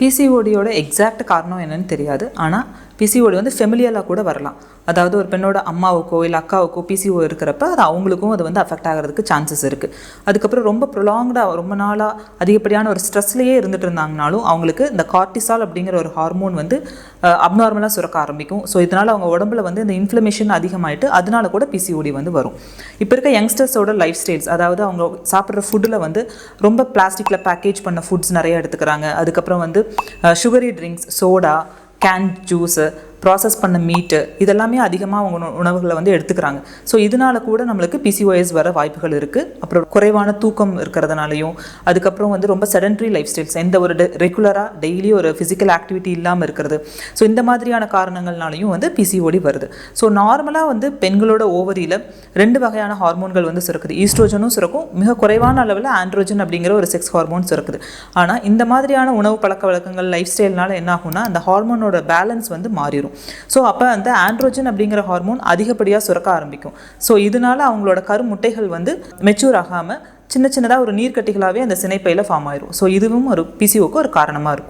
பிசிஓடியோட exact காரணம் என்னன்னு தெரியாது. ஆனால் பிசிஓடி வந்து ஃபெமிலியலாக கூட வரலாம். அதாவது ஒரு பெண்ணோட அம்மாவுக்கோ இல்லை அக்காவுக்கோ பிசிஓ இருக்கிறப்ப அது அவங்களுக்கும் அது வந்து அஃபெக்ட் ஆகிறதுக்கு சான்சஸ் இருக்குது அதுக்கப்புறம் ரொம்ப ப்ரொலாங்டாக ரொம்ப நாளாக அதிகப்படியான ஒரு ஸ்ட்ரெஸ்லேயே இருந்துட்டு இருந்தாங்கனாலும் அவங்களுக்கு இந்த கார்டிசால் அப்படிங்கிற ஒரு ஹார்மோன் வந்து அப்நார்மலாக சுரக்க ஆரம்பிக்கும். ஸோ இதனால் அவங்க உடம்புல வந்து இந்த இன்ஃப்ளமேஷன் அதிகமாயிட்டு அதனால கூட பிசிஓடி வந்து வரும். இப்போ இருக்க யங்ஸ்டர்ஸோட லைஃப் ஸ்டைல்ஸ் அதாவது அவங்க சாப்பிட்ற ஃபுட்டில் வந்து ரொம்ப பிளாஸ்டிக்கில் பேக்கேஜ் பண்ண ஃபுட்ஸ் நிறைய எடுத்துக்கிறாங்க. அதுக்கப்புறம் வந்து sugary drinks soda can juice process பண்ண மீட்டு இதெல்லாமே அதிகமாக அவங்க உணவுகளை வந்து எடுத்துக்கிறாங்க. ஸோ இதனால கூட நம்மளுக்கு பிசிஓஎஸ் வர வாய்ப்புகள் இருக்குது அப்புறம் குறைவான தூக்கம் இருக்கிறதுனாலையும் அதுக்கப்புறம் வந்து ரொம்ப செடன்ட்ரி லைஃப் ஸ்டைல்ஸ் எந்த ஒரு ரெகுலராக டெய்லி ஒரு ஃபிசிக்கல் ஆக்டிவிட்டி இல்லாமல் இருக்கிறது. ஸோ இந்த மாதிரியான காரணங்கள்னாலையும் வந்து பிசிஓடி வருது. ஸோ நார்மலாக வந்து பெண்களோட ஓவரியில் ரெண்டு வகையான ஹார்மோன்கள் வந்து சுரக்குது. ஈஸ்ட்ரோஜனும் சுரக்கும். மிக குறைவான அளவில் ஆண்ட்ரோஜன் அப்படிங்கிற ஒரு செக்ஸ் ஹார்மோன் சுரக்குது. ஆனால் இந்த மாதிரியான உணவு பழக்க வழக்கங்கள் லைஃப் ஸ்டைல்னால என்ன ஆகும்னா அந்த ஹார்மோனோட பேலன்ஸ் வந்து மாறிடும் ஸோ அப்போ அந்த ஆண்ட்ரோஜன் அப்படிங்கிற ஹார்மோன் அதிகப்படியாக சுரக்க ஆரம்பிக்கும். ஸோ இதனால அவங்களோட கருமுட்டைகள் வந்து மெச்சூர் ஆகாமல் சின்ன சின்னதாக ஒரு நீர்க்கட்டிகளாகவே அந்த சினைப்பையில் ஃபார்ம் ஆயிரும். ஸோ இதுவும் ஒரு பிசிஓக்கு ஒரு காரணமாக இருக்கும்.